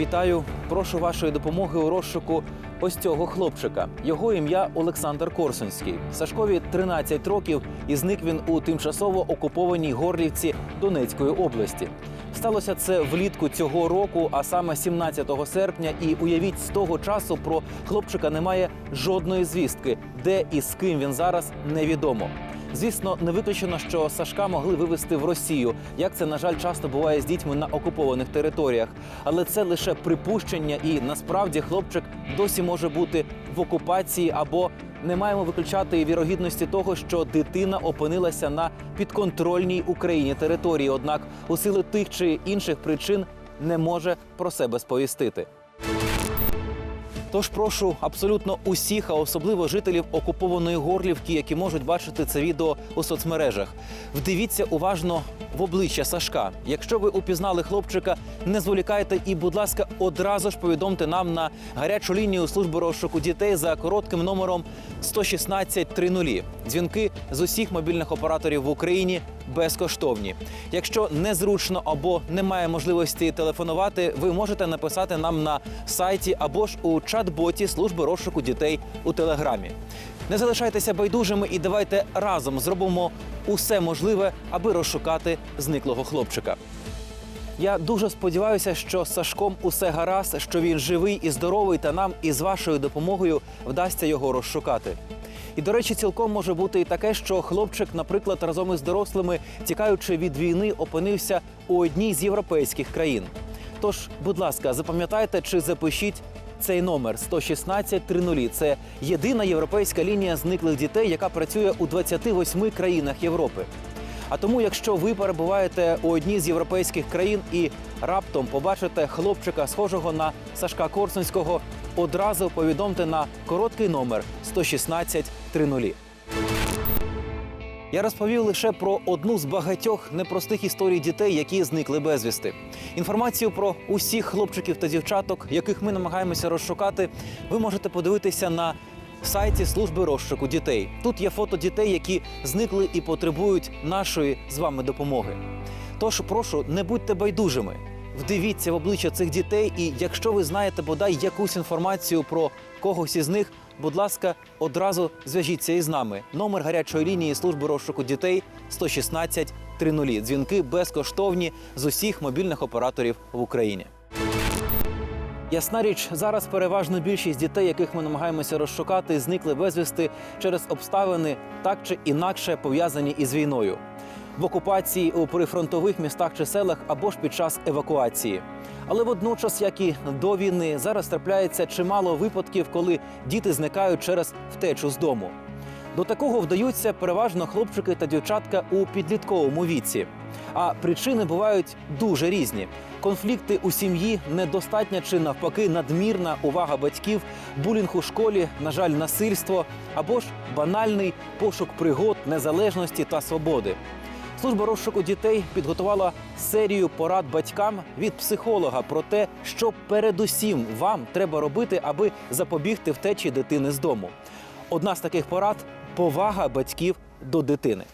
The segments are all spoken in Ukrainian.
Вітаю, прошу вашої допомоги у розшуку ось цього хлопчика. Його ім'я Олександр Корсунський. Сашкові 13 років, і зник він у тимчасово окупованій Горлівці Донецької області. Сталося це влітку цього року, а саме 17 серпня. І уявіть, з того часу про хлопчика немає жодної звістки, де і з ким він зараз невідомо. Звісно, не виключено, що Сашка могли вивезти в Росію, як це на жаль часто буває з дітьми на окупованих територіях. Але це лише припущення, і насправді хлопчик досі може бути в окупації або не маємо виключати і вірогідності того, що дитина опинилася на підконтрольній Україні території, однак у сили тих чи інших причин не може про себе сповістити. Тож прошу абсолютно усіх, а особливо жителів окупованої Горлівки, які можуть бачити це відео у соцмережах. Вдивіться уважно в обличчя Сашка. Якщо ви упізнали хлопчика, не зволікайте і, будь ласка, одразу ж повідомте нам на гарячу лінію служби розшуку дітей за коротким номером 116 30. Дзвінки з усіх мобільних операторів в Україні безкоштовні. Якщо незручно або немає можливості телефонувати, ви можете написати нам на сайті або ж у чат-боті служби розшуку дітей у телеграмі. Не залишайтеся байдужими і давайте разом зробимо усе можливе, аби розшукати зниклого хлопчика. Я дуже сподіваюся, що з Сашком усе гаразд, що він живий і здоровий, та нам із вашою допомогою вдасться його розшукати. І, до речі, цілком може бути і таке, що хлопчик, наприклад, разом із дорослими, тікаючи від війни, опинився у одній з європейських країн. Тож, будь ласка, запам'ятайте чи запишіть цей номер 116 30. Це єдина європейська лінія зниклих дітей, яка працює у 28 країнах Європи. А тому, якщо ви перебуваєте у одній з європейських країн і раптом побачите хлопчика, схожого на Сашка Корсунського, одразу повідомте на короткий номер 116 30. Я розповів лише про одну з багатьох непростих історій дітей, які зникли безвісти. Інформацію про усіх хлопчиків та дівчаток, яких ми намагаємося розшукати, ви можете подивитися на сайті служби розшуку дітей. Тут є фото дітей, які зникли і потребують нашої з вами допомоги. Тож прошу, не будьте байдужими. Вдивіться в обличчя цих дітей, і якщо ви знаєте бодай якусь інформацію про когось із них, будь ласка, одразу зв'яжіться із нами. Номер гарячої лінії служби розшуку дітей 116 30. Дзвінки безкоштовні з усіх мобільних операторів в Україні. Ясна річ, зараз переважно більшість дітей, яких ми намагаємося розшукати, зникли безвісти через обставини так чи інакше пов'язані із війною. В окупації у прифронтових містах чи селах або ж під час евакуації. Але водночас, як і до війни, зараз трапляється чимало випадків, коли діти зникають через втечу з дому. До такого вдаються переважно хлопчики та дівчатка у підлітковому віці. А причини бувають дуже різні: конфлікти у сім'ї, недостатня чи навпаки надмірна увага батьків, булінг у школі, на жаль, насильство або ж банальний пошук пригод, незалежності та свободи. Служба розшуку дітей підготувала серію порад батькам від психолога про те, що передусім вам треба робити, аби запобігти втечі дитини з дому. Одна з таких порад повага батьків до дитини.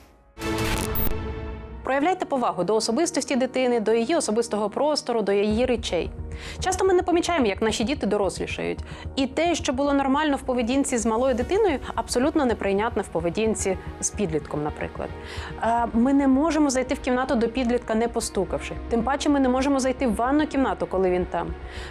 Проявляйте повагу до особистості дитини, до її особистого простору, до її речей. Часто ми не помічаємо, як наші діти дорослішають. І те, що було нормально в поведінці з малою дитиною, абсолютно неприйнятно в поведінці з підлітком, наприклад. Е, Ми не можемо зайти в кімнату до підлітка, не постукавши. Тим паче, ми не можемо зайти в ванну кімнату, коли він там.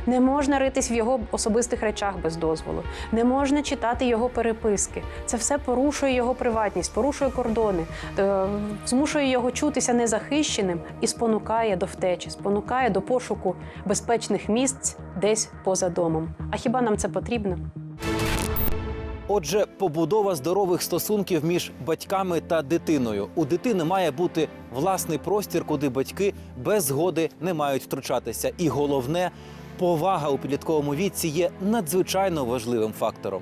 Не можна ритись в його особистих речах без дозволу. Не можна читати його переписки. Це все порушує його приватність, порушує кордони, е, змушує його чутися незахищеним і спонукає до втечі, спонукає до пошуку безпечних місць десь поза домом. А хіба нам це потрібно? Отже, побудова здорових стосунків між батьками та дитиною. У дитини має бути власний простір, куди батьки без згоди не мають втручатися. І головне, повага у підлітковому віці є надзвичайно важливим фактором.